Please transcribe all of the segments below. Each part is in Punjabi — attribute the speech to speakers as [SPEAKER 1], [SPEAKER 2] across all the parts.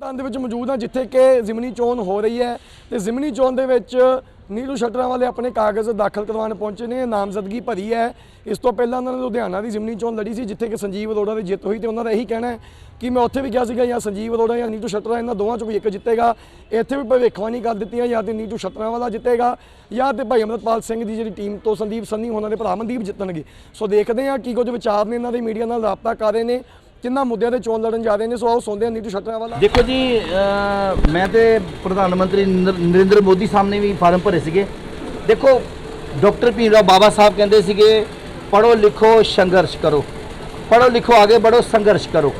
[SPEAKER 1] ਮੈਦਾਨ ਦੇ ਵਿੱਚ ਮੌਜੂਦ ਹਾਂ, ਜਿੱਥੇ ਕਿ ਜ਼ਿਮਨੀ ਚੋਣ ਹੋ ਰਹੀ ਹੈ ਤੇ ਜ਼ਿਮਨੀ ਚੋਣ ਦੇ ਵਿੱਚ ਨੀਰੂ ਸ਼ਟਰਾਂ ਵਾਲੇ ਆਪਣੇ ਕਾਗਜ਼ ਦਾਖਲ ਕਰਵਾਉਣ ਪਹੁੰਚੇ ਨੇ, ਨਾਮਜ਼ਦਗੀ ਭਰੀ ਹੈ। ਇਸ ਤੋਂ ਪਹਿਲਾਂ ਉਹਨਾਂ ਨੇ ਲੁਧਿਆਣਾ ਦੀ ਜ਼ਿਮਨੀ ਚੋਣ ਲੜੀ ਸੀ, ਜਿੱਥੇ ਕਿ ਸੰਜੀਵ ਅਰੋੜਾ ਦੀ ਜਿੱਤ ਹੋਈ ਤੇ ਉਹਨਾਂ ਦਾ ਇਹੀ ਕਹਿਣਾ ਹੈ ਕਿ ਮੈਂ ਉੱਥੇ ਵੀ ਗਿਆ ਸੀਗਾ, ਜਾਂ ਸੰਜੀਵ ਅਰੋੜਾ ਜਾਂ ਨੀਟੂ ਸ਼ਟਰਾਂ ਇਹਨਾਂ ਦੋਵਾਂ ਚੋਂ ਵੀ ਇੱਕ ਜਿੱਤੇਗਾ। ਇੱਥੇ ਵੀ ਭਵਿੱਖਬਾਣੀ ਕਰ ਦਿੱਤੀਆਂ ਜਾਂ ਤੇ ਨੀਟੂ ਸ਼ਟਰਾਂ ਵਾਲਾ ਜਿੱਤੇਗਾ, ਜਾਂ ਤੇ ਭਾਈ ਅਮਰਤਪਾਲ ਸਿੰਘ ਦੀ ਜਿਹੜੀ ਟੀਮ ਤੋਂ ਸੰਦੀਪ ਸੰਨੀ, ਉਹਨਾਂ ਦੇ ਭਰਾ ਮਨਦੀਪ ਜਿੱਤਣਗੇ। ਸੋ ਦੇਖਦੇ ਹਾਂ ਕੀ ਕੁਝ ਵਿਚਾਰ ਨੇ, ਇਹਨਾਂ ਦੇ ਮੀਡੀਆ ਨਾਲ ਰਾਬਤਾ ਕਰ ਰਹੇ ਨੇ। ਕਿੰਨਾ ਮੁੱਦਿਆਂ ਤੇ ਚੋਣ ਲੜਨ ਜਾ ਰਹੇ ਨੇ, ਸੋ ਆਓ ਸੁਣਦੇ ਹਾਂ ਨੀਟੂ ਸ਼ਟਰਾਂ ਵਾਲਾ।
[SPEAKER 2] ਦੇਖੋ ਜੀ, ਅਹ, ਮੈਂ ਤੇ ਪ੍ਰਧਾਨ ਮੰਤਰੀ ਨਰਿੰਦਰ ਨਰਿੰਦਰ ਮੋਦੀ ਸਾਹਮਣੇ ਵੀ ਫਾਰਮ ਭਰੇ ਸੀਗੇ। ਦੇਖੋ, ਡਾਕਟਰ ਭੀਮਰਾਓ ਬਾਬਾ ਸਾਹਿਬ ਕਹਿੰਦੇ ਸੀਗੇ ਪੜੋ ਲਿਖੋ, ਸੰਘਰਸ਼ ਕਰੋ। ਪੜੋ ਲਿਖੋ, ਆਗੇ ਬੜੋ ਸੰਘਰਸ਼ ਕਰੋ।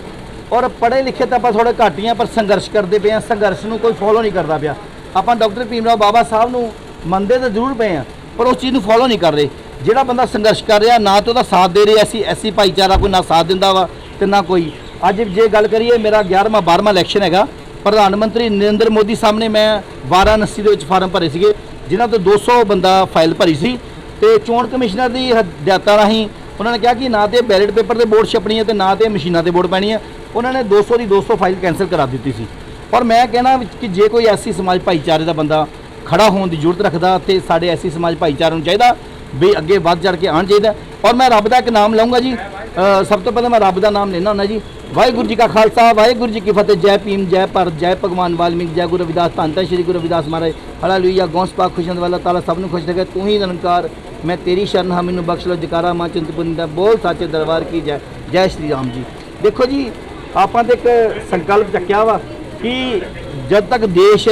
[SPEAKER 2] ਔਰ ਪੜ੍ਹੇ ਲਿਖੇ ਤਾਂ ਆਪਾਂ ਥੋੜੇ ਘੱਟ ਹੀ ਹਾਂ ਪਰ ਸੰਘਰਸ਼ ਕਰਦੇ ਪਏ ਆ, ਸੰਘਰਸ਼ ਨੂੰ ਕੋਈ ਫੋਲੋ ਨਹੀਂ ਕਰਦਾ ਪਿਆ। ਆਪਾਂ ਡਾਕਟਰ ਭੀਮਰਾਓ ਬਾਬਾ ਸਾਹਿਬ ਨੂੰ ਮੰਨਦੇ ਤਾਂ ਜ਼ਰੂਰ ਪਏ ਆ, ਪਰ ਉਸ ਚੀਜ਼ ਨੂੰ ਫੋਲੋ ਨਹੀਂ ਕਰ ਰਹੇ। ਜਿਹੜਾ ਬੰਦਾ ਸੰਘਰਸ਼ ਕਰ ਰਿਹਾ, ਨਾ ਤਾਂ ਉਹਦਾ ਸਾਥ ਦੇ ਰਿਹਾ ਸੀ ਐਸੀ ਭਾਈਚਾਰਾ ਕੋਈ ਨਾ ਸਾਥ ਦਿੰਦਾ ਵਾ। ਤੇ ਨਾ ਕੋਈ। ਅੱਜ ਜੇ ਗੱਲ ਕਰੀਏ, ਮੇਰਾ 11ਵਾਂ 12ਵਾਂ ਇਲੈਕਸ਼ਨ ਹੈਗਾ। ਪ੍ਰਧਾਨ ਮੰਤਰੀ ਨਰਿੰਦਰ ਮੋਦੀ ਸਾਹਮਣੇ ਮੈਂ ਵਾਰਾਣਸੀ ਦੇ ਵਿੱਚ ਫਾਰਮ ਭਰੇ ਸੀਗੇ, ਜਿਨ੍ਹਾਂ ਤੋਂ 200 ਬੰਦਾ ਫਾਈਲ ਭਰੀ ਸੀ। ਤੇ ਚੋਣ ਕਮਿਸ਼ਨਰ ਦੀ ਹਦਾਇਤਾਂ ਰਾਹੀਂ ਉਹਨਾਂ ਨੇ ਕਿਹਾ ਕਿ ਨਾ ਤੇ ਬੈਲਟ ਪੇਪਰ ਤੇ ਵੋਟ ਛਪਣੀ ਹੈ ਤੇ ਨਾ ਤੇ ਮਸ਼ੀਨਾਂ ਤੇ ਵੋਟ ਪੈਣੀ ਹੈ। ਉਹਨਾਂ ਨੇ 200 ਦੀ 200 ਫਾਈਲ ਕੈਨਸਲ ਕਰਾ ਦਿੱਤੀ ਸੀ। ਪਰ ਮੈਂ ਕਹਿਣਾ ਕਿ ਜੇ ਕੋਈ ਐਸੀ ਸਮਾਜ ਭਾਈਚਾਰੇ ਦਾ ਬੰਦਾ ਖੜਾ ਹੋਣ ਦੀ ਜ਼ਰੂਰਤ ਰੱਖਦਾ ਤੇ ਸਾਡੇ ਐਸੀ ਸਮਾਜ ਭਾਈਚਾਰੇ ਨੂੰ ਚਾਹੀਦਾ ਵੀ ਅੱਗੇ ਵੱਧ ਚੜ ਕੇ ਆਉਣ ਚਾਹੀਦਾ। ਔਰ ਮੈਂ ਰੱਬ ਦਾ ਇੱਕ ਨਾਮ ਲਵਾਂਗਾ ਜੀ। ਸਭ ਤੋਂ ਪਹਿਲਾਂ ਮੈਂ ਰੱਬ ਦਾ ਨਾਮ ਲੈਣਾ ਹੁੰਦਾ ਜੀ। ਵਾਹਿਗੁਰੂ ਜੀ ਕਾ ਖਾਲਸਾ, ਵਾਹਿਗੁਰੂ ਜੀ ਕੀ ਫਤਿਹ। ਜੈ ਭੀਮ, ਜੈ ਭਾਰਤ, ਜੈ ਭਗਵਾਨ ਵਾਲਮੀਕ, ਜੈ ਗੁਰੂ ਰਵਿਦਾਸ ਧੰਨ ਧੰਨ ਸ਼੍ਰੀ ਗੁਰੂ ਰਵਿਦਾਸ ਮਹਾਰਾਜ। ਹਾਲੇਲੂਇਆ, ਗੌਂਸ ਪਾਕ ਖੁਸ਼ੰਦ ਵਾਲਾ, ਤਾਲਾ ਸਭ ਨੂੰ ਖੁਸ਼ ਰੱਖੇ। ਤੂੰ ਹੀ ਨਿਰੰਕਾਰ। ਮੈਂ ਤੇਰੀ ਸ਼ਰਨ ਹਾਂ, ਮੈਨੂੰ ਬਖਸ਼ ਲੋ ਜਕਾਰਾ ਮਾਂ ਚਿੰਤਪੁਰਨੀ ਦਾ ਬੋਲ ਸਾਚੇ ਦਰਬਾਰ ਕੀ ਜੈ। ਜੈ ਸ਼੍ਰੀ ਰਾਮ ਜੀ। ਦੇਖੋ ਜੀ, ਆਪਾਂ ਤੇ ਇੱਕ ਸੰਕਲਪ ਚੱਕਿਆ ਵਾ ਕਿ ਜਦ ਤੱਕ ਦੇਸ਼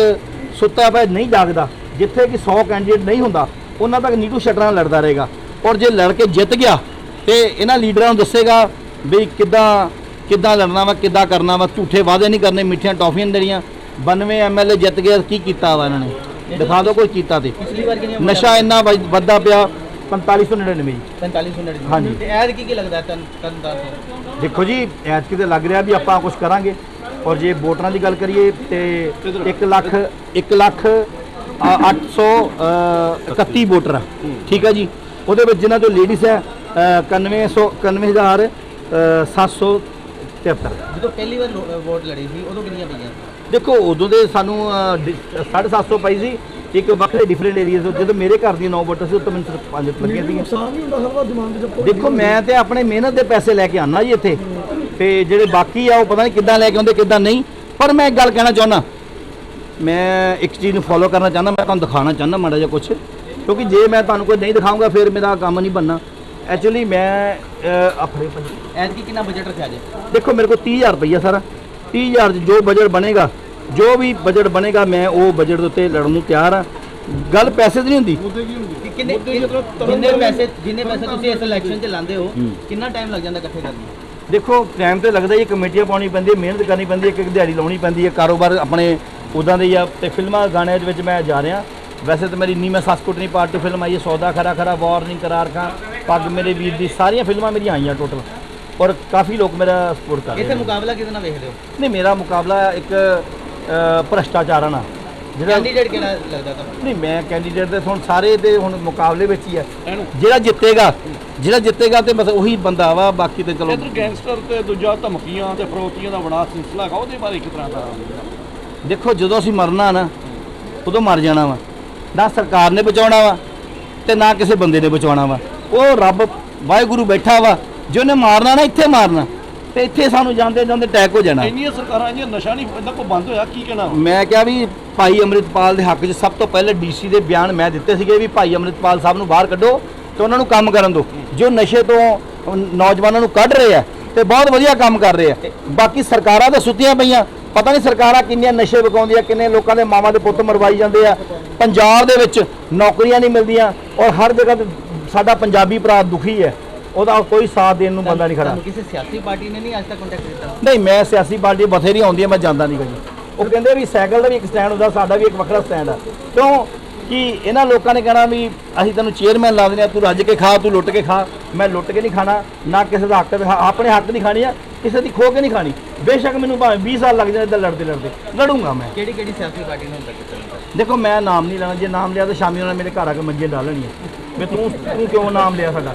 [SPEAKER 2] ਸੁੱਤਾ ਪਿਆ ਨਹੀਂ ਜਾਗਦਾ, ਜਿੱਥੇ ਕਿ 100 ਕੈਂਡੀਡੇਟ ਨਹੀਂ ਹੁੰਦਾ, ਉਹਨਾਂ ਤੱਕ ਨੀਟੂ ਸ਼ਟਰਾਂ ਲੜਦਾ ਰਹੇਗਾ। ਔਰ ਜੇ ਲੜ ਕੇ ਜਿੱਤ ਗਿਆ ਤੇ ਇਹਨਾਂ ਲੀਡਰਾਂ ਨੂੰ ਦੱਸੇਗਾ ਵੀ ਕਿੱਦਾਂ ਕਿੱਦਾਂ ਲੜਨਾ ਵਾ ਕਿੱਦਾਂ ਕਰਨਾ ਵਾ। ਝੂਠੇ ਵਾਅਦੇ ਨਹੀਂ ਕਰਨੇ ਮਿੱਠੀਆਂ ਟੌਫੀਆਂ ਦੇਣੀਆਂ। 92 ਐਮਐਲਏ ਜਿੱਤ ਗਏ ਕੀ ਕੀਤਾ ਵਾ ਇਹਨਾਂ ਨੇ? ਦਿਖਾ ਦਿਓ ਕੋਈ ਕੀਤਾ ਤੇ।
[SPEAKER 3] ਪਿਛਲੀ ਵਾਰ ਕਿੰਨੇ
[SPEAKER 2] ਨਸ਼ਾ ਇੰਨਾ ਵੱਧ- ਪਿਆ 4599 ਜੀ।
[SPEAKER 3] 4500 ਨੜ
[SPEAKER 2] ਹਾਂਜੀ।
[SPEAKER 3] ਤੇ ਐਦ ਕੀ ਕੀ ਲੱਗਦਾ ਤਨ ਤਨ ਦਾ
[SPEAKER 2] ਦੇਖੋ ਜੀ ਐਤਕੀ ਤੇ ਲੱਗ ਰਿਹਾ ਵੀ ਆਪਾਂ ਕੁਝ ਕਰਾਂਗੇ। ਔਰ ਜੇ ਵੋਟਰਾਂ ਦੀ ਗੱਲ ਕਰੀਏ ਤੇ 1 ਲੱਖ 1 ਲੱਖ 831 ਵੋਟਰ। ਠੀਕ ਆ ਜੀ? ਉਹਦੇ ਵਿੱਚ ਜਿਨ੍ਹਾਂ ਤੋਂ ਲੇਡੀਜ਼ ਹੈ 9100 91000 773
[SPEAKER 3] ਜਦੋਂ ਪਹਿਲੀ ਵਾਰ ਲੋ- ਵੋਟ ਲੜੀ ਸੀ ਉਦੋਂ ਕਿੰਨੀਆਂ ਪਈਆਂ?
[SPEAKER 2] ਦੇਖੋ ਉਦੋਂ ਦੇ ਸਾਨੂੰ ਅ, ਡਿ- 750 ਪਈ ਸੀ। ਇੱਕ ਵੱਖਰੇ ਡਿਫਰੈਂਟ ਏਰੀਆਜ਼ ਤੋਂ ਜਦੋਂ ਮੇਰੇ ਘਰ ਦੀਆਂ 9 ਵੋਟਰ ਸੀ ਉੱਥੇ ਮੈਨੂੰ ਸਿਰਫ 5 ਲੱਗੀਆਂ ਸੀ
[SPEAKER 1] ਨੁਕਸਾਨ ਨਹੀਂ ਹੁੰਦਾ ਹਰ ਵਾਰ ਜ਼ਮਾਨਤ ਜਬ
[SPEAKER 2] ਦੇਖੋ ਮੈਂ ਤੇ ਆਪਣੇ ਮਿਹਨਤ ਦੇ ਪੈਸੇ ਲੈ ਕੇ ਆਨਾ ਜੀ ਇੱਥੇ। ਤੇ ਜਿਹੜੇ ਬਾਕੀ ਆ ਉਹ ਪਤਾ ਨਹੀਂ ਕਿੱਦਾਂ ਲੈ ਕੇ ਆਉਂਦੇ ਕਿੱਦਾਂ ਨਹੀਂ। ਪਰ ਮੈਂ ਇੱਕ ਗੱਲ ਕਹਿਣਾ ਚਾਹੁੰਦਾ ਮੈਂ ਇੱਕ ਚੀਜ਼ ਨੂੰ ਫੋਲੋ ਕਰਨਾ ਚਾਹੁੰਦਾ ਮੈਂ ਤੁਹਾਨੂੰ ਦਿਖਾਉਣਾ ਚਾਹੁੰਦਾ ਮਾੜਾ ਜਿਹਾ ਕੁਝ ਕਿਉਂਕਿ ਜੇ ਮੈਂ ਤੁਹਾਨੂੰ ਕੋਈ ਨਹੀਂ ਦਿਖਾਊਂਗਾ ਫਿਰ ਮੇਰਾ ਕੰਮ ਨਹੀਂ ਬਣਨਾ। ਐਕਚੁਅਲੀ ਮੈਂ ਅਹ, ਆਪਣੇ
[SPEAKER 3] ਐਦ ਕੀ ਕਿੰਨਾ ਬਜਟ ਰੱਖਿਆ ਜੇ?
[SPEAKER 2] ਦੇਖੋ ਮੇਰੇ ਕੋਲ 30000 ਰੁਪਈਆ ਸਾਰਾ। 30000 ਚ ਜੋ ਬਜਟ ਬਣੇਗਾ ਜੋ ਵੀ ਬਜਟ ਬਣੇਗਾ ਮੈਂ ਉਹ ਬਜਟ ਦੇ ਉੱਤੇ ਲੜਨ ਨੂੰ ਤਿਆਰ ਆ। ਗੱਲ ਪੈਸੇ ਦੀ ਨਹੀਂ ਹੁੰਦੀ।
[SPEAKER 3] ਕਿ ਕਿੰਨੇ ਜਿੰਨੇ ਪੈਸੇ ਜਿੰਨੇ ਪੈਸੇ ਤੁਸੀਂ ਇਸ ਇਲੈਕਸ਼ਨ 'ਚ ਲਾਉਂਦੇ ਹੋ ਕਿੰਨਾ ਟਾਈਮ ਲੱਗ ਜਾਂਦਾ ਇਕੱਠੇ ਕਰਨ ਨੂੰ?
[SPEAKER 2] ਦੇਖੋ ਟਾਈਮ ਤੇ ਲੱਗਦਾ ਹੀ ਕਮੇਟੀਆਂ ਪਾਉਣੀ ਪੈਂਦੀ ਹੈ ਮਿਹਨਤ ਕਰਨੀ ਪੈਂਦੀ ਹੈ ਇੱਕ ਇੱਕ ਦਿਹਾੜੀ ਲਾਉਣੀ ਪੈਂਦੀ ਹੈ ਕਾਰੋਬਾਰ ਆਪਣੇ ਉਦਾਂ ਦੇ ਹੀ ਆ। ਤੇ ਫਿਲਮਾਂ ਗਾਣਿਆਂ ਦੇ ਵਿੱਚ ਮੈਂ ਜਾ ਰਿਹਾ। ਵੈਸੇ ਤਾਂ ਮੇਰੀ ਇੰਨੀ ਮੈਂ ਸਸਕੁਟਨੀ ਪਾਰਟ ਟੂ ਫਿਲਮ ਆਈ ਹੈ ਸੌਦਾ ਖਰਾ ਖਰਾ ਵਾਰਨਿੰਗ ਕਰਾਰ ਖਾਂ। ਪੱਗ ਮੇਰੇ ਵੀਰ ਦੀ ਸਾਰੀਆਂ ਫਿਲਮਾਂ ਮੇਰੀਆਂ ਆਈਆਂ ਟੋਟਲ ਔਰ ਕਾਫੀ ਲੋਕ ਮੇਰਾ ਸਪੋਰਟ ਕਰ ਰਹੇ
[SPEAKER 3] ਇੱਥੇ
[SPEAKER 2] ਨੇ।
[SPEAKER 3] ਮੁਕਾਬਲਾ ਕਿਹਦੇ ਨਾਲ ਵੇਖਦੇ ਹੋ?
[SPEAKER 2] ਨਹੀਂ ਮੇਰਾ ਮੁਕਾਬਲਾ ਇੱਕ ਅ, ਭ੍ਰਸ਼ਟਾਚਾਰ ਨਾਲ। ਜਿਹੜਾ
[SPEAKER 3] ਕੈਂਡੀਡੇਟ ਕਿਹੜਾ ਲੱਗਦਾ ਤੁਹਾਨੂੰ?
[SPEAKER 2] ਨਹੀਂ ਮੈਂ ਕੈਂਡੀਡੇਟ ਦੇ ਹੁਣ ਸਾਰੇ ਦੇ ਹੁਣ ਮੁਕਾਬਲੇ ਵਿੱਚ ਹੀ ਹੈ ਜਿਹੜਾ ਜਿੱਤੇਗਾ ਜਿਹੜਾ ਜਿੱਤੇਗਾ ਤੇ ਬਸ ਉਹੀ ਬੰਦਾ ਵਾ ਬਾਕੀ ਤੇ ਚਲੋ
[SPEAKER 4] ਇਧਰ ਗੈਂਗਸਟਰ ਤੇ ਦੂਜਾ ਧਮਕੀਆਂ ਤੇ ਫਰੋਤੀਆਂ ਦਾ ਬੜਾ ਸਿਲਸਿਲਾ ਹੈਗਾ ਉਹਦੇ ਬਾਰੇ ਕਿਸ ਤਰ੍ਹਾਂ ਦਾ
[SPEAKER 2] ਦੇਖੋ ਜਦੋਂ ਅਸੀਂ ਮਰਨਾ ਨਾ ਉਦੋਂ ਮਰ ਜਾਣਾ ਵਾ। ਨਾ ਸਰਕਾਰ ਨੇ ਬਚਾਉਣਾ ਵਾ ਤੇ ਨਾ ਕਿਸੇ ਬੰਦੇ ਨੇ ਬਚਾਉਣਾ ਵਾ। ਉਹ ਰੱਬ ਵਾਹਿਗੁਰੂ ਬੈਠਾ ਵਾ ਜਿਹਨੇ ਮਾਰਨਾ ਨਾ ਇੱਥੇ ਮਾਰਨਾ ਤੇ ਇੱਥੇ ਸਾਨੂੰ ਜਾਂਦੇ ਜਾਂਦੇ ਅਟੈਕ ਹੋ ਜਾਣਾ।
[SPEAKER 4] ਇੰਨੀਆਂ ਸਰਕਾਰਾਂ ਇੰਨੀਆਂ ਨਸ਼ਾ ਨਹੀਂ ਇਹਦਾ ਕੋਈ ਬੰਦ ਹੋਇਆ ਕੀ ਕਹਿਣਾ?
[SPEAKER 2] ਮੈਂ ਕਿਹਾ ਵੀ ਭਾਈ ਅੰਮ੍ਰਿਤਪਾਲ ਦੇ ਹੱਕ 'ਚ ਸਭ ਤੋਂ ਪਹਿਲੇ ਡੀਸੀ ਦੇ ਬਿਆਨ ਮੈਂ ਦਿੱਤੇ ਸੀਗੇ ਵੀ ਭਾਈ ਅੰਮ੍ਰਿਤਪਾਲ ਸਾਹਿਬ ਨੂੰ ਬਾਹਰ ਕੱਢੋ ਤੇ ਉਹਨਾਂ ਨੂੰ ਕੰਮ ਕਰਨ ਦਿਓ ਜੋ ਨਸ਼ੇ ਤੋਂ ਨੌਜਵਾਨਾਂ ਨੂੰ ਕੱਢ ਰਹੇ ਆ ਤੇ ਬਹੁਤ ਵਧੀਆ ਕੰਮ ਕਰ ਰਹੇ ਆ। ਬਾਕੀ ਸਰਕਾਰਾਂ ਤਾਂ ਸੁੱਤੀਆਂ ਪਈਆਂ। ਪਤਾ ਨਹੀਂ ਸਰਕਾਰਾਂ ਕਿੰਨੀਆਂ ਨਸ਼ੇ ਵਿਕਾਉਂਦੀਆਂ ਕਿੰਨੇ ਲੋਕਾਂ ਦੇ ਮਾਵਾਂ ਦੇ ਪੁੱਤ ਮਰਵਾਈ ਜਾਂਦੇ ਆ। ਪੰਜਾਬ ਦੇ ਵਿੱਚ ਨੌਕਰੀਆਂ ਨਹੀਂ ਮਿਲਦੀਆਂ ਔਰ ਹਰ ਜਗ੍ਹਾ ਤੇ ਸਾਡਾ ਪੰਜਾਬੀ ਭਰਾ ਦੁਖੀ ਹੈ ਉਹਦਾ ਕੋਈ ਸਾਥ ਦੇਣ ਨੂੰ ਬੰਦਾ ਨਹੀਂ ਖੜਾ।
[SPEAKER 3] ਕਿਸੇ ਸਿਆਸੀ ਪਾਰਟੀ ਨੇ ਨਹੀਂ ਅੱਜ ਤੱਕ ਕੰਟੈਕਟ ਕੀਤਾ?
[SPEAKER 2] ਨਹੀਂ ਮੈਂ ਸਿਆਸੀ ਪਾਰਟੀ ਬਥੇਰੀ ਆਉਂਦੀ ਹੈ ਮੈਂ ਜਾਂਦਾ ਨਹੀਂ ਕਦੀ। ਉਹ ਕਹਿੰਦੇ ਵੀ ਸਾਈਕਲ ਦਾ ਵੀ ਇੱਕ ਸਟੈਂਡ ਹੁੰਦਾ ਸਾਡਾ ਵੀ ਇੱਕ ਵੱਖਰਾ ਸਟੈਂਡ ਆ। ਕਿਉਂ? ਕਿ ਇਹਨਾਂ ਲੋਕਾਂ ਨੇ ਕਹਿਣਾ ਵੀ ਅਸੀਂ ਤੈਨੂੰ ਚੇਅਰਮੈਨ ਲਾ ਦਿੰਦੇ ਆ ਤੂੰ ਰੱਜ ਕੇ ਖਾ ਤੂੰ ਲੁੱਟ ਕੇ ਖਾ। ਮੈਂ ਲੁੱਟ ਕੇ ਨਹੀਂ ਖਾਣਾ ਨਾ ਕਿਸੇ ਦਾ ਹੱਕ ਆਪਣੇ ਹੱਕ ਨਹੀਂ ਖਾਣੀ ਆ ਕਿਸੇ ਦੀ ਖੋ ਕੇ ਨਹੀਂ ਖਾਣੀ। ਬੇਸ਼ੱਕ ਮੈਨੂੰ ਭਾਵੇਂ 20 ਸਾਲ ਲੱਗ ਜਾਣ ਇੱਦਾਂ ਲੜਦੇ ਲੜਦੇ ਲੜੂੰਗਾ ਮੈਂ।
[SPEAKER 3] ਕਿਹੜੀ ਕਿਹੜੀ ਸਿਆਸੀ ਪਾਰਟੀ ਨੇ ਕੀਤਾ?
[SPEAKER 2] ਦੇਖੋ ਮੈਂ ਨਾਮ ਨਹੀਂ ਲੈਣਾ ਜੇ ਨਾਮ ਲਿਆ ਤਾਂ ਸ਼ਾਮੀ ਉਹਨਾਂ ਮੇਰੇ ਘਰ ਆ ਕੇ ਮੰਜੇ ਡਾਲ ਲੈਣੀਆਂ ਵੀ ਤੂੰ ਤੂੰ ਕਿਉਂ ਨਾਮ ਲਿਆ ਸਾਡਾ?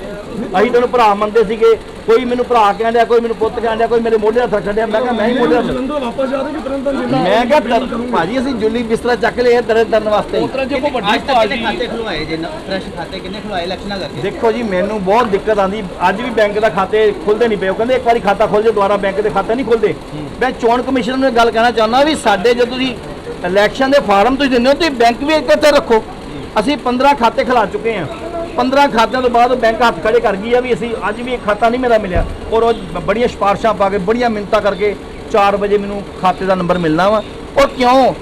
[SPEAKER 2] ਅਸੀਂ ਤੈਨੂੰ ਭਰਾ ਮੰਨਦੇ ਸੀਗੇ ਕੋਈ ਮੈਨੂੰ ਭਰਾ ਕਹਿਣ ਡਿਆ ਕੋਈ ਮੈਨੂੰ ਪੁੱਤ ਕਹਿਣ ਡਿਆ ਕੋਈ ਮੇਰੇ ਮੋਢੇ ਹੱਥ ਰੱਖਣ ਡਿਆ ਮੈਂ ਕਿਹਾ ਮੈਂ ਹੀ ਮੋਢੇ ਹੱਥ
[SPEAKER 1] ਵਾਪਸ ਜਾ ਰਹੇ ਕਿ ਤੁਰੰਤ ਜ਼ਿਲ੍ਹਾ
[SPEAKER 2] ਮੈਂ ਕਿਹਾ ਤਰ- ਭਾਜੀ ਅਸੀਂ ਜੁਲੀ ਬਿਸਤਰਾ ਚੱਕ ਲਿਆ ਤਰਨ ਤਰਨ ਵਾਸਤੇ।
[SPEAKER 4] ਉਤਰਾ ਜੇ ਕੋਈ ਵੱਡੀ
[SPEAKER 3] ਅੱਜ ਤੱਕ ਖਾਤੇ ਖੁਲਵਾਏ ਜੇ? ਫਰੈਸ਼ ਖਾਤੇ ਕਿੰਨੇ ਖੁਲਵਾਏ? ਇਲੈਕਸ਼ਨਾਂ ਕਰਕੇ।
[SPEAKER 2] ਦੇਖੋ ਜੀ ਮੈਨੂੰ ਬਹੁਤ ਦਿੱਕਤ ਆਂਦੀ ਅੱਜ ਵੀ ਬੈਂਕ ਦਾ ਖਾਤੇ ਖੁੱਲਦੇ ਨਹੀਂ ਪਏ। ਉਹ ਕਹਿੰਦੇ ਇੱਕ ਵਾਰੀ ਖਾਤਾ ਖੁੱਲ ਜੇ ਦੁਬਾਰਾ ਬੈਂਕ ਦੇ ਖਾਤੇ ਨਹੀਂ ਖੁੱਲਦੇ। ਮੈਂ ਚੋਣ ਕਮਿਸ਼ਨ ਨੂੰ ਇਹ ਗੱਲ ਕਹਿਣਾ ਚਾਹੁੰਦਾ ਵੀ ਸਾਡੇ ਜਦੋਂ ਤੁਸੀਂ ਇਲੈਕਸ਼ਨ ਦੇ ਫਾਰਮ ਤੁਸੀਂ ਦਿੰਦੇ ਹੋ ਤੁਸੀਂ ਬੈਂਕ ਵੀ ਇੱਕ ਇੱਥੇ ਰੱਖੋ। ਅਸੀਂ 15 ਖਾਤੇ ਖਿਲਾ ਚੁੱਕੇ ਹਾਂ। 15 ਖਾਤਿਆਂ ਤੋਂ ਬਾਅਦ ਬੈਂਕ ਹੱਥ ਖੜੇ ਕਰ ਗਈ ਆ ਵੀ ਅਸੀਂ ਅੱਜ ਵੀ ਇੱਕ ਖਾਤਾ ਨਹੀਂ ਮੇਰਾ ਮਿਲਿਆ। ਔਰ ਉਹ ਬੜੀਆਂ ਸਿਫਾਰਸ਼ਾਂ ਪਾ ਕੇ, ਬੜੀਆਂ ਮਿੰਨਤਾਂ ਕਰਕੇ 4 ਵਜੇ ਮੈਨੂੰ ਖਾਤੇ ਦਾ ਨੰਬਰ ਮਿਲਣਾ ਵਾ। ਔਰ ਕਿਉਂ?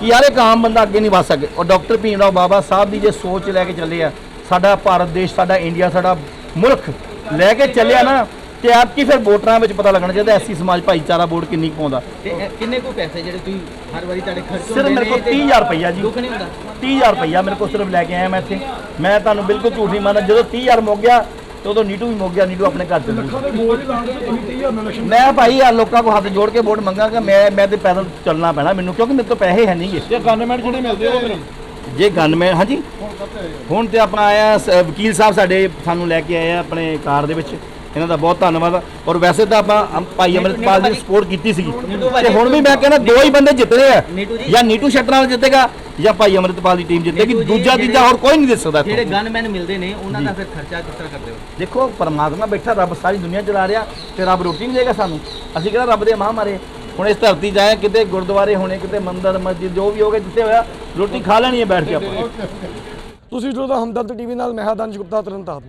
[SPEAKER 2] ਕਿ ਯਾਰ ਇੱਕ ਆਮ ਬੰਦਾ ਅੱਗੇ ਨਹੀਂ ਵਧ ਸਕੇ। ਔਰ ਡਾਕਟਰ ਭੀਮ ਰਾਓ ਬਾਬਾ ਸਾਹਿਬ ਦੀ ਜੇ ਸੋਚ ਲੈ ਕੇ ਚੱਲੇ ਆ, ਸਾਡਾ ਭਾਰਤ ਦੇਸ਼, ਸਾਡਾ ਇੰਡੀਆ, ਸਾਡਾ ਮੁਲਕ ਲੈ ਕੇ ਚੱਲਿਆ ਨਾ ਤੇ ਆਪ ਕੀ ਫਿਰ ਵੋਟਰਾਂ ਵਿੱਚ ਪਤਾ ਲੱਗਣਾ ਚਾਹੀਦਾ ਐਸੀ ਸਮਾਜ ਭਾਈਚਾਰਾ ਵੋਟ ਕਿੰਨੀ ਕੁ ਪਾਉਂਦਾ।
[SPEAKER 3] ਤੇ ਇਹ ਕਿੰਨੇ ਕੋ ਪੈਸੇ ਜਿਹੜੇ ਤੁਸੀਂ ਹਰ ਵਾਰੀ ਤੁਹਾਡੇ ਖਰਚ
[SPEAKER 2] ਸਿਰਫ
[SPEAKER 3] ਹੁੰਦੇ
[SPEAKER 2] ਮੇਰੇ ਕੋਲ
[SPEAKER 3] ਨੇ ਤੇ
[SPEAKER 2] 30000 ਰੁਪਈਆ ਜੀ।
[SPEAKER 3] ਦੁੱਖ ਨਹੀਂ ਹੁੰਦਾ?
[SPEAKER 2] 30000 ਰੁਪਈਆ ਮੇਰੇ ਕੋਲ ਸਿਰਫ ਲੈ ਕੇ ਆਇਆ ਮੈਂ ਇੱਥੇ। ਮੈਂ ਤੁਹਾਨੂੰ ਬਿਲਕੁਲ ਝੂਠ ਨਹੀਂ ਮਾਰਦਾ ਜਦੋਂ 30000 ਮੁੱਕ ਗਿਆ ਤੇ ਉਦੋਂ ਨੀਟੂ ਵੀ ਮੁੱਕ ਗਿਆ ਨੀਟੂ ਆਪਣੇ ਘਰ ਚਲੇ ਗਿਆ।
[SPEAKER 1] ਦੇ ਬੋਲ ਹੀ ਲਾਉਂਦੇ ਤੁਸੀਂ 30000 ਨਾਲ ਇਲੈਕਸ਼ਨ
[SPEAKER 2] ਮੈਂ ਭਾਈ ਆ ਲੋਕਾਂ ਕੋ ਹੱਥ ਜੋੜ ਕੇ ਵੋਟ ਮੰਗਾਂਗਾ ਮੈਂ ਮੈਂ ਤੇ ਪੈਦਲ ਚੱਲਣਾ ਪੈਣਾ ਮੈਨੂੰ ਕਿਉਂਕਿ ਮੇਰੇ ਤੋਂ ਪੈਸੇ ਹੈ ਨਹੀਂਗੇ
[SPEAKER 4] ਇਹ ਗਵਰਨਮੈਂਟ ਜਿਹੜੇ ਮਿਲਦੇ ਉਹ ਫਿਰ
[SPEAKER 2] ਜੇ ਗਨਮੈਨ ਹਾਂਜੀ। ਹੁਣ ਤੇ ਆਪਣਾ ਆਇਆ ਸ- ਵਕੀਲ ਸਾਹਿਬ ਸਾਡੇ ਸਾਨੂੰ ਲੈ ਕੇ ਆਏ ਆ ਆਪਣੇ ਕਾਰ ਦੇ ਵਿੱਚ। ਇਹਨਾਂ ਦਾ ਬਹੁਤ ਧੰਨਵਾਦ। ਆ। ਔਰ ਵੈਸੇ ਤਾਂ ਆਪਾਂ ਭਾਈ ਅਮਰਿਤਪਾਲ ਦੀ ਸਪੋਰਟ ਕੀਤੀ ਸੀਗੀ। ਤੇ ਹੁਣ ਵੀ ਮੈਂ ਕਹਿੰਦਾ ਦੋ ਹੀ ਬੰਦੇ ਜਿੱਤਦੇ ਆ।
[SPEAKER 3] ਨੀਟੂ ਜੀ।
[SPEAKER 2] ਜਾਂ ਨੀਟੂ ਸ਼ਟਰ ਨਾਲ ਜਿੱਤੇਗਾ ਜਾਂ ਭਾਈ ਅਮਰਿਤਪਾਲ ਦੀ ਟੀਮ ਜਿੱਤੇਗੀ।
[SPEAKER 3] ਜੀ,
[SPEAKER 2] ਦੂਜਾ ਤੀਜਾ ਹੋਰ ਕੋਈ ਨਹੀਂ ਜਿੱਤ ਸਕਦਾ
[SPEAKER 3] ਜਿਹੜੇ। ਗਨਮੈਨ ਮਿਲਦੇ ਨੇ ਉਹਨਾਂ ਦਾ ਫਿਰ ਖਰਚਾ ਕਿਸ ਤਰ੍ਹਾਂ ਕਰਦੇ ਹੋ?
[SPEAKER 2] ਦੇਖੋ ਪਰਮਾਤਮਾ ਬੈਠਾ ਰੱਬ ਸਾਰੀ ਦੁਨੀਆ ਚਲਾ ਰਿਹਾ ਤੇ ਰੱਬ ਰੋਟੀ ਨਹੀਂ ਦੇਗਾ ਸਾਨੂੰ। ਅਸੀਂ ਕਿਹੜਾ ਰੱਬ ਦੇ ਮਾਂ ਮਾਰੇ? ਹੁਣ ਇਸ ਧਰਤੀ 'ਚ ਆਏ ਕਿਤੇ ਗੁਰਦੁਆਰੇ ਹੋਣੇ ਕਿਤੇ ਮੰਦਰ ਮਸਜਿਦ ਜੋ ਵੀ ਹੋਵੇ ਜਿੱਥੇ ਹੋਇਆ ਰੋਟੀ ਖਾ ਲੈਣੀ ਹੈ ਬੈਠ ਕੇ ਆਪਾਂ।
[SPEAKER 1] ਤੁਸੀਂ ਜੁੜੋ ਦਾ ਹਮਦਰਦ ਟੀਵੀ ਨਾਲ ਮੈਂ ਹਾਂ ਗੁਪਤਾ ਤਰਨਤਾਰਨ।